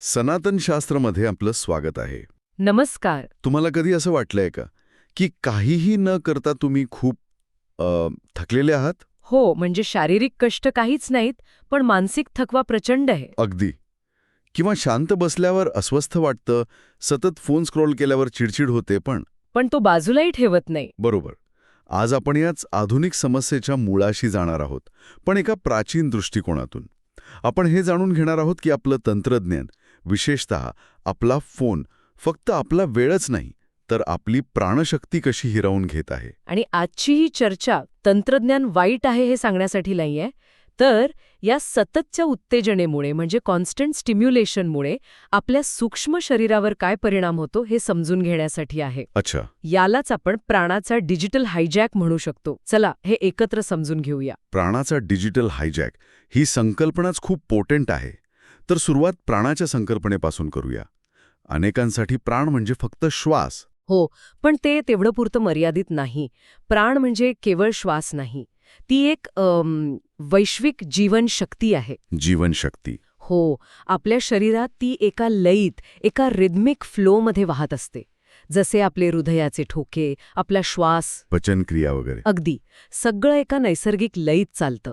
सनातन शास्त्रमध्ये आपलं स्वागत आहे. नमस्कार. तुम्हाला कधी असं वाटलंय का की काहीही न करता तुम्ही खूप अ, थकलेले आहात? हो म्हणजे शारीरिक कष्ट काहीच नाहीत पण मानसिक थकवा प्रचंड आहे. अगदी. किंवा शांत बसल्यावर अस्वस्थ वाटतं सतत फोन स्क्रोल केल्यावर चिडचिड होते पण पण तो बाजूलाही ठेवत नाही. बरोबर. आज आपण याच आधुनिक समस्येच्या मुळाशी जाणार आहोत पण एका प्राचीन दृष्टिकोनातून. आपण हे जाणून घेणार आहोत की आपलं तंत्रज्ञान विशेषतः आपला फोन फक्त आपला वेळच नाही तर आपली प्राणशक्ती कशी हिरावून घेत आहे? आणि आजची ही चर्चा तंत्रज्ञान वाईट आहे हे सांगण्यासाठी नाहीये. तर या सततच्या उत्तेजनेमुळे म्हणजे कॉन्स्टंट स्टिम्युलेशनमुळे आपल्या सूक्ष्म शरीरावर काय परिणाम होतो हे समजून घेण्यासाठी आहे. अच्छा. यालाच आपण प्राणाचा डिजिटल हायजॅक म्हणू शकतो. चला हे एकत्र समजून घेऊया. प्राणाचा डिजिटल हायजॅक ही संकल्पनाच खूप पोटेंट आहे. तर सुरुवात प्राणाच्या संकल्पनेपासून करूया. अनेकांसाठी प्राण म्हणजे फक्त श्वास. पण ते तेवढं पुरतं मर्यादित नाही. प्राण म्हणजे केवळ श्वास नाही. ती एक अम, वैश्विक जीवनशक्ती आहे. जीवनशक्ती. हो आपल्या शरीरात ती एका लयीत एका रिदमिक फ्लोमध्ये वाहत असते. जसे आपले हृदयाचे ठोके आपला श्वास. पचनक्रिया वगैरे. अगदी. सगळं एका नैसर्गिक लयीत चालतं.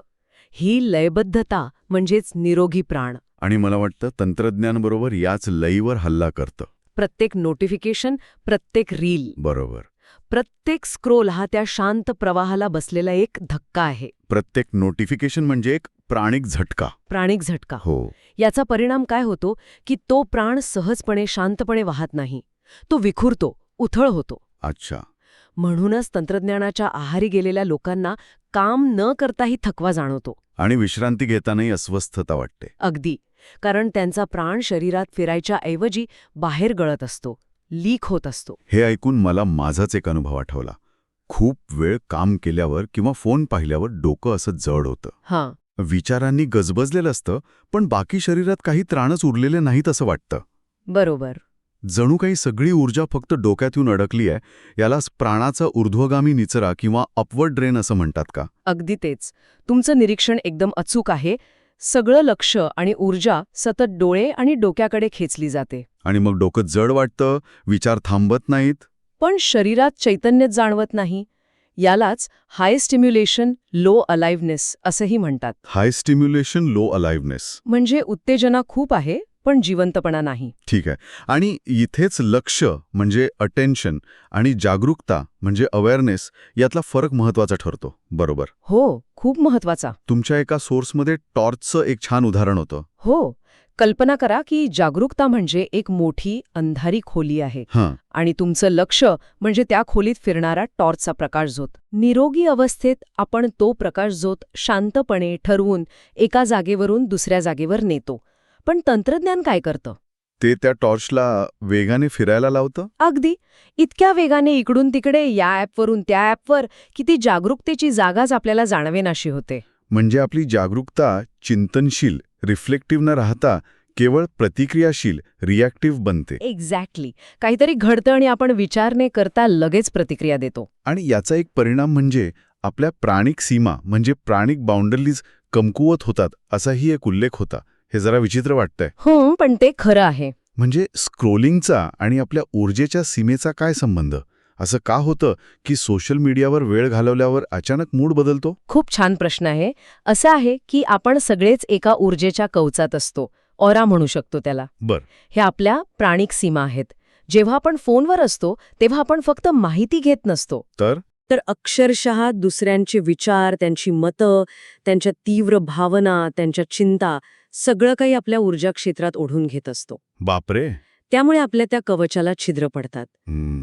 ही लयबद्धता म्हणजेच निरोगी प्राण. आणि मला वाटतं तंत्रज्ञानबरोबर याच लईवर हल्ला करतं. प्रत्येक नोटिफिकेशन प्रत्येक रील बरोबर. प्रत्येक स्क्रोल हा त्या शांत प्रवाहाला बसलेला एक धक्का आहे. प्रत्येक नोटिफिकेशन म्हणजे एक प्राणिक झटका. प्राणिक झटका. हो. याचा परिणाम काय होतो की तो प्राण सहजपणे शांतपणे वाहत नाही. तो विखुरतो उथळ होतो. अच्छा. म्हणूनच तंत्रज्ञानाच्या आहारी गेलेल्या लोकांना काम न करताही थकवा जाणवतो. आणि विश्रांती घेतानाही अस्वस्थता वाटते. अगदी. कारण त्यांचा प्राण शरीरात फिरायच्या ऐवजी बाहेर गळत असतो लीक होत असतो. हे ऐकून मला माझाच एक अनुभव आठवला. खूप वेळ काम केल्यावर किंवा फोन पाहिल्यावर डोकं असं जड होतं. हां. विचारांनी गजबजलेलं असतं पण बाकी शरीरात काही त्राणच उरलेले नाहीत असं वाटतं. बरोबर. जणू काही सगळी ऊर्जा फक्त डोक्यात येऊन अडकली आहे यालाच प्राणाचा ऊर्ध्वगामी निचरा किंवा अपवर्ड ड्रेन असं म्हणतात का? अगदी तेच. तुमचं निरीक्षण एकदम अचूक आहे. सगळं लक्ष आणि ऊर्जा सतत डोळे आणि डोक्याकडे खेचली जाते. आणि मग डोकं जड वाटतं विचार थांबत नाहीत? पण शरीरात चैतन्यच जाणवत नाही यालाच हाय स्टिम्युलेशन लो अलाइव्हनेस असंही म्हणतात. हाय स्टिम्युलेशन लो अलाइव्हनेस म्हणजे उत्तेजना खूप आहे? पण जिवंतपणा नाही. ठीक आहे. आणि इथेच लक्ष म्हणजे अटेन्शन आणि जागरूकता म्हणजे अवेअरनेस यातला फरक महत्त्वाचा ठरतो. बरोबर? हो खूप महत्त्वाचा तुमच्या एका सोर्समध्ये टॉर्चचं एक छान उदाहरण होतं. हो कल्पना करा की जागरूकता म्हणजे एक मोठी अंधारी खोली आहे. आणि तुमचं लक्ष म्हणजे त्या खोलीत फिरणारा टॉर्चचा प्रकाशझोत निरोगी अवस्थेत आपण तो प्रकाशझोत शांतपणे ठरवून एका जागेवरून दुसऱ्या जागेवर नेतो. पण तंत्रज्ञान काय करतं? ते त्या टॉर्चला वेगाने फिरायला लावतं? अगदी. इतक्या वेगाने इकडून तिकडे या ॲपवरून त्या ॲपवर की ती जागरूकतेची जागाच आपल्याला जाणवेनाशी होते. म्हणजे आपली जागरूकता चिंतनशील रिफ्लेक्टिव्ह न राहता केवळ प्रतिक्रियाशील रिॲक्टिव्ह बनते. एक्झॅक्टली. काहीतरी घडतं आणि आपण विचार न करता लगेच प्रतिक्रिया देतो. आणि याचा एक परिणाम म्हणजे आपल्या प्राणिक सीमा म्हणजे प्राणिक बाउंडरीज कमकुवत होतात असाही एक उल्लेख होता. हे जरा विचित्र वाटतंय. हो पण ते खरं आहे. म्हणजे स्क्रोलिंगचा आणि आपल्या ऊर्जेच्या सीमेचा काय संबंध? असं का होतं की सोशल मीडियावर वेळ घालवल्यावर अचानक मूड बदलतो? खूप छान प्रश्न आहे. असं आहे की आपण सगळेच एका ऊर्जेच्या कवचात असतो. ऑरा म्हणू शकतो त्याला. बर. हे आपल्या प्राणिक सीमा आहेत. जेव्हा आपण फोनवर असतो तेव्हा आपण फक्त माहिती घेत नसतो. तर? तर अक्षरशः दुसऱ्यांचे विचार त्यांची मतं त्यांच्या तीव्र भावना त्यांच्या चिंता सगळं काही आपल्या ऊर्जा क्षेत्रात ओढून घेत असतो. बापरे. त्यामुळे आपल्या त्या कवचाला छिद्र पडतात.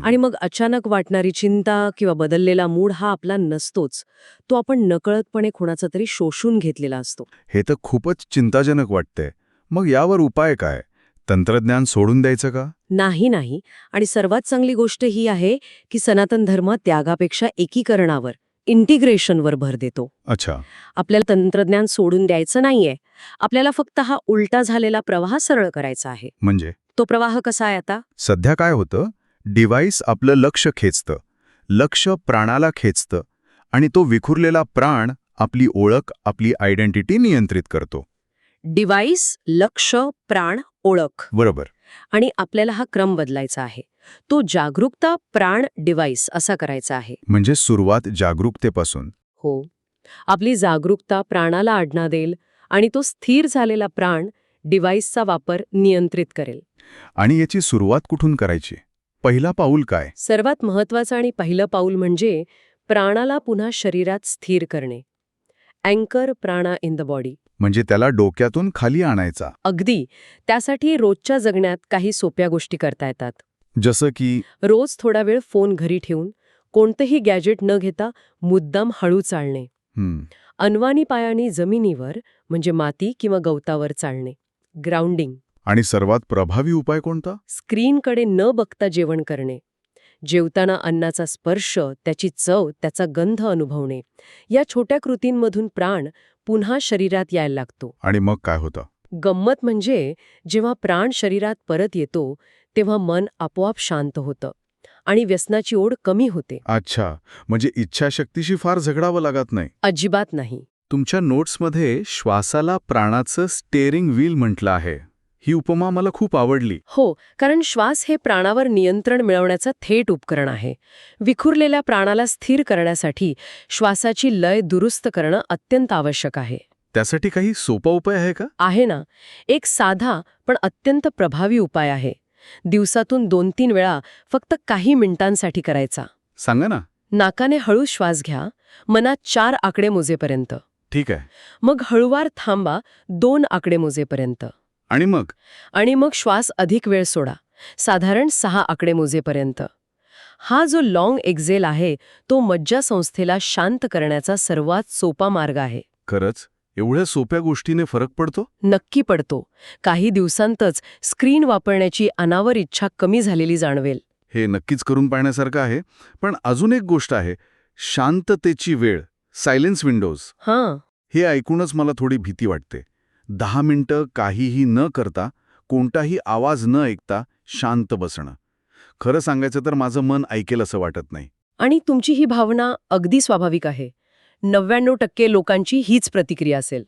आणि मग अचानक वाटणारी चिंता किंवा बदललेला मूड हा आपला नसतोच. तो आपण नकळतपणे कोणाचा तरी शोषून घेतलेला असतो. हे तर खूपच चिंताजनक वाटतंय. मग यावर उपाय काय? तंत्रज्ञान सोडून द्यायचं का? नाही नाही. आणि सर्वात चांगली गोष्ट ही आहे की सनातन धर्म त्यागापेक्षा एकीकरणावर. इंटिग्रेशनवर भर देतो. अच्छा. आपल्याला तंत्रज्ञान सोडून द्यायचं नाहीये. आपल्याला फक्त हा उलटा झालेला प्रवाह सरळ करायचा आहे. म्हणजे? तो प्रवाह कसा आहे आता? सध्या काय होतं? डिव्हाइस आपलं लक्ष खेचतं. लक्ष प्राणाला खेचतं. आणि तो विखुरलेला प्राण आपली ओळख आपली आयडेंटिटी नियंत्रित करतो. डिव्हाइस लक्ष प्राण ओळख. बरोबर. आणि आपल्याला हा क्रम बदलायचा आहे. तो जागरूकता प्राण डिव्हाइस असा करायचा आहे. म्हणजे सुरुवात जागरूकतेपासून. हो. आपली जागरूकता प्राणाला आडना देईल आणि तो स्थिर झालेला प्राण डिव्हाइसचा वापर नियंत्रित करेल. आणि याची सुरुवात कुठून करायची? पहिला पाऊल काय? सर्वात महत्वाचं आणि पहिलं पाऊल म्हणजे प्राणाला पुन्हा शरीरात स्थिर करणे. अँकर प्राणा इन द बॉडी. म्हणजे त्याला डोक्यातून खाली आणायचा. अगदी. त्यासाठी रोजच्या जगण्यात काही सोप्या गोष्टी करता येतात. जसं की रोज थोडा वेळ फोन घरी ठेवून कोणतेही गॅजेट न घेता मुद्दाम हळू चालणे. अनवाणी पायानी जमिनीवर म्हणजे माती किंवा गवतावर चालणे. ग्राउंडिंग. आणि सर्वात प्रभावी उपाय कोणता? स्क्रीनकडे न बघता जेवण करणे. जेवताना अन्नाचा स्पर्श त्याची चव त्याचा गंध अनुभवणे. या छोट्या कृतींमधून प्राण पुन्हा शरीरात यायला लागतो. आणि मग काय होतं? गंमत म्हणजे जेव्हा प्राण शरीरात परत येतो तेव्हा मन आपोआप शांत होतं आणि व्यसनाची ओढ कमी होते. अच्छा म्हणजे इच्छाशक्तीशी फार झगडावं लागत नाही. अजिबात नाही. तुमच्या नोट्समध्ये श्वासाला प्राणाचं स्टेअरिंग व्हील म्हटलं आहे. ही उपमा मला खूप आवडली. हो कारण श्वास हे प्राणावर नियंत्रण मिळवण्याचं थेट उपकरण आहे. विखुरलेल्या प्राणाला स्थिर करण्यासाठी श्वासाची लय दुरुस्त करणं अत्यंत आवश्यक आहे. त्यासाठी काही सोपा उपाय आहे का? आहे ना. एक साधा पण अत्यंत प्रभावी उपाय आहे. दिवसातून दोन तीन वेळा फक्त काही मिनिटांसाठी करायचा. सांगा ना. नाकाने हळू श्वास घ्या मनात चार आकडे मोजेपर्यंत. ठीक आहे. मग हळुवार थांबा दोन आकडे मोजेपर्यंत. आणि मग? आणि मग श्वास अधिक वेळ सोडा साधारण सहा आकडे मोजेपर्यंत. हा जो लाँग एक्झेल आहे तो मज्जासंस्थेला शांत करण्याचा सर्वात सोपा मार्ग आहे. खरंच? एवढ्या सोप्या गोष्टीने फरक पडतो? नक्की पडतो. काही दिवसांतच स्क्रीन वापरण्याची अनावर इच्छा कमी झालेली जाणवेल. हे नक्कीच करून पाहण्यासारखं आहे पण अजून एक गोष्ट आहे. शांततेची वेळ सायलेन्स विंडोज. हां. हे ऐकूनच मला थोडी भीती वाटते. दहा मिनिटं काहीही न करता कोणताही आवाज न ऐकता शांत बसणं. खरं सांगायचं तर माझं मन ऐकेल असं वाटत नाही. आणि तुमची ही भावना अगदी स्वाभाविक आहे. नव्याण्णव टक्के लोकांची हीच प्रतिक्रिया असेल.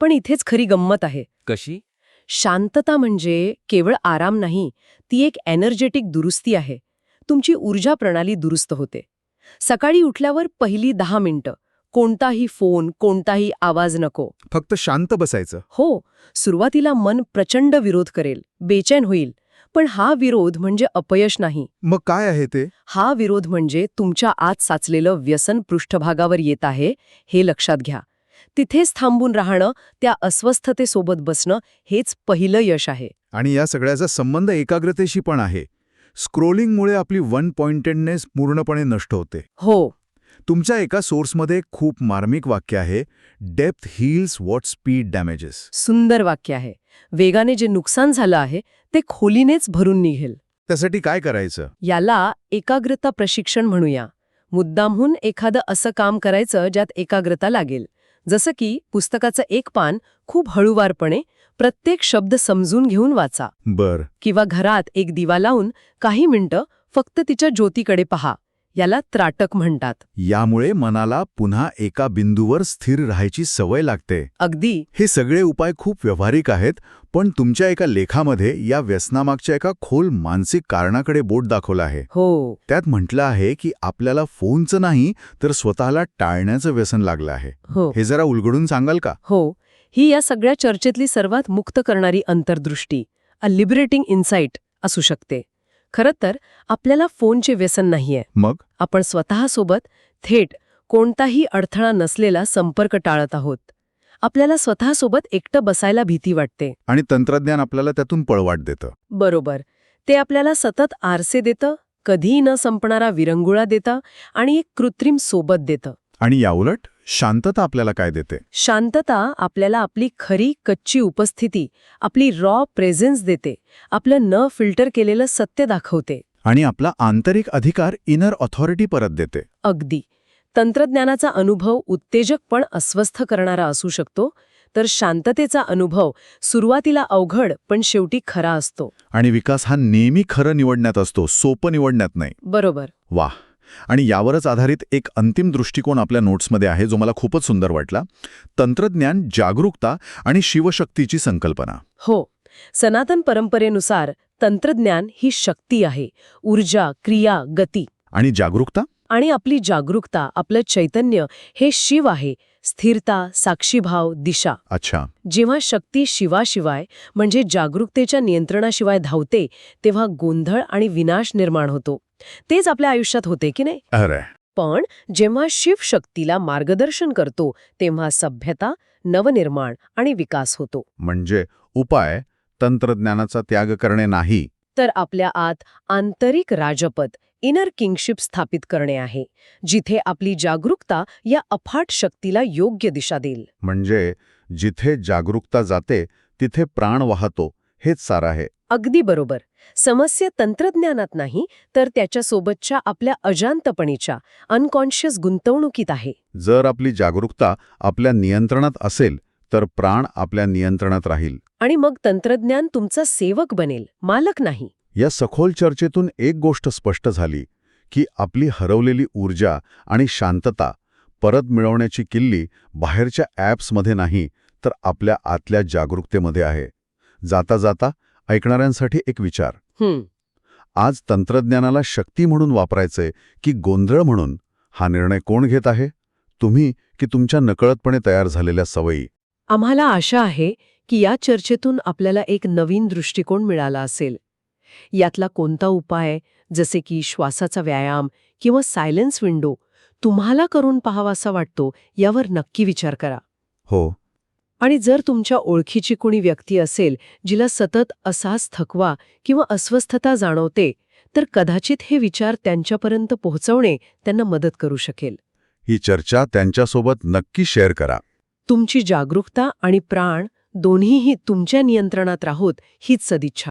पण इथेच खरी गंमत आहे. कशी? शांतता म्हणजे केवळ आराम नाही ती एक एनर्जेटिक दुरुस्ती आहे. तुमची ऊर्जा प्रणाली दुरुस्त होते. सकाळी उठल्यावर पहिली दहा मिनिटं कोणताही फोन कोणताही आवाज नको. फक्त शांत बसायचं. हो सुरुवातीला मन प्रचंड विरोध करेल बेचैन होईल. पण हा विरोध म्हणजे अपयश नाही. मग काय आहे ते? हा विरोध म्हणजे तुमच्या आत साचलेलं व्यसन पृष्ठभागावर येत आहे हे लक्षात घ्या. तिथेच थांबून राहणं त्या अस्वस्थतेसोबत बसणं हेच पहिलं यश आहे. आणि या सगळ्याचा संबंध एकाग्रतेशी पण आहे. स्क्रोलिंगमुळे आपली वन पॉइंटेडनेस पूर्णपणे नष्ट होते. हो. तुमच्या एका सोर्समध्ये खूप मार्मिक वाक्य आहे depth heals what speed damages. सुंदर वाक्य आहे. वेगाने जे नुकसान झालं आहे ते खोलीनेच भरून निघेल. त्यासाठी काय करायचं? याला एकाग्रता प्रशिक्षण म्हणूया. मुद्दामहून एखादं असं काम करायचं ज्यात एकाग्रता लागेल. जसं की पुस्तकाचं एक पान खूप हळूवारपणे प्रत्येक शब्द समजून घेऊन वाचा. बर. किंवा घरात एक दिवा लावून काही मिनिटं फक्त तिच्या ज्योतीकडे पहा. याला त्राटक म्हणतात. यामुळे मनाला पुन्हा एका बिंदूवर स्थिर राहायची सवय लागते. अगदी. हे सगळे उपाय खूप व्यावहारिक आहेत पण तुमच्या एका लेखामध्ये या व्यसनामागच्या एका खोल मानसिक कारणाकडे बोट दाखवलं आहे. हो. त्यात म्हटलं आहे की आपल्याला फोनचं नाही तर स्वतःला टाळण्याचं व्यसन लागलं आहे. हो. हे जरा उलगडून सांगाल का? हो. ही या सगळ्या चर्चेतली सर्वात मुक्त करणारी अंतर्दृष्टी अ लिबरेटिंग इन्साइट असू शकते. खरं तर आपल्याला फोनचे व्यसन नाहीये. मग? आपण स्वतःसोबत थेट कोणताही अडथळा नसलेला संपर्क टाळत आहोत. आपल्याला स्वतःसोबत एकटं बसायला भीती वाटते. आणि तंत्रज्ञान आपल्याला त्यातून पळवाट देतं. बरोबर. ते आपल्याला सतत आरसे देतं कधीही न संपणारा विरंगुळा देतं आणि एक कृत्रिम सोबत देतं. आणि याउलट शांतता आपल्याला काय देते? शांतता आपल्याला आपली खरी कच्ची उपस्थिती आपली रॉ प्रेझेन्स देते. आपलं न फिल्टर केलेलं सत्य दाखवते. आणि आपला आंतरिक अधिकार इनर ऑथॉरिटी परत देते. अगदी. तंत्रज्ञानाचा अनुभव उत्तेजक पण अस्वस्थ करणारा असू शकतो तर शांततेचा अनुभव सुरुवातीला अवघड पण शेवटी खरा असतो. आणि विकास हा नेहमी खरं निवडण्यात असतो सोपं निवडण्यात नाही. बरोबर. वाह! आणि यावरच आधारित एक अंतिम दृष्टिकोन आपल्या नोट्समध्ये आहे जो मला खूपच सुंदर वाटला. तंत्रज्ञान जागरूकता आणि शिवशक्तीची संकल्पना. हो. सनातन परंपरेनुसार तंत्रज्ञान ही शक्ती आहे. ऊर्जा क्रिया गती. आणि जागरूकता? आणि आपली जागरूकता आपलं चैतन्य हे शिव आहे. स्थिरता साक्षीभाव दिशा. अच्छा. जेव्हा शक्ती शिवाशिवाय म्हणजे जागरूकतेच्या नियंत्रणाशिवाय धावते तेव्हा गोंधळ आणि विनाश निर्माण होतो. तेच आपल्या आयुष्यात होते की नाही? अरे. पण जेव्हा शिव शक्तीला मार्गदर्शन करतो तेव्हा सभ्यता नवनिर्माण आणि विकास होतो. म्हणजे उपाय तंत्रज्ञानाचा त्याग करणे नाही. तर आपल्या आत आंतरिक राजपद इनर किंगशिप स्थापित करणे आहे जिथे आपली जागरूकता या अफाट शक्तीला योग्य दिशा देईल. म्हणजे जिथे जागरूकता जाते तिथे प्राण वाहतो हेच सार आहे. अगदी बरोबर. समस्या तंत्रज्ञानात नाही तर त्याच्यासोबतच्या आपल्या अजांतपणीच्या अनकॉन्शियस गुंतवणुकीत आहे. जर आपली जागरूकता आपल्या नियंत्रणात असेल तर प्राण आपल्या नियंत्रणात राहील. आणि मग तंत्रज्ञान तुमचा सेवक बनेल मालक नाही. या सखोल चर्चेतून एक गोष्ट स्पष्ट झाली की आपली हरवलेली ऊर्जा आणि शांतता परत मिळवण्याची किल्ली बाहेरच्या ॲप्समध्ये नाही तर आपल्या आतल्या जागरूकतेमध्ये आहे. जाता जाता ऐकणाऱ्यांसाठी एक विचार. आज तंत्रज्ञानाला शक्ती म्हणून वापरायचंय की गोंधळ म्हणून हा निर्णय कोण घेत आहे? तुम्ही की तुमच्या नकळतपणे तयार झालेल्या सवयी? आम्हाला आशा आहे की या चर्चेतून आपल्याला एक नवीन दृष्टिकोन मिळाला असेल. यातला कोणता उपाय जसे की श्वासाचा व्यायाम किंवा सायलेन्स विंडो तुम्हाला करून पाहावासा वाटतो यावर नक्की विचार करा. हो. आणि जर तुमच्या ओळखीची कुणी व्यक्ती असेल जिला सतत असाच थकवा किंवा अस्वस्थता जाणवते तर कदाचित हे विचार त्यांच्यापर्यंत पोहोचवणे त्यांना मदत करू शकेल. ही चर्चा त्यांच्यासोबत नक्की शेअर करा. तुमची जागरूकता आणि प्राण दोन्हीही तुमच्या नियंत्रणात राहोत हीच सदिच्छा.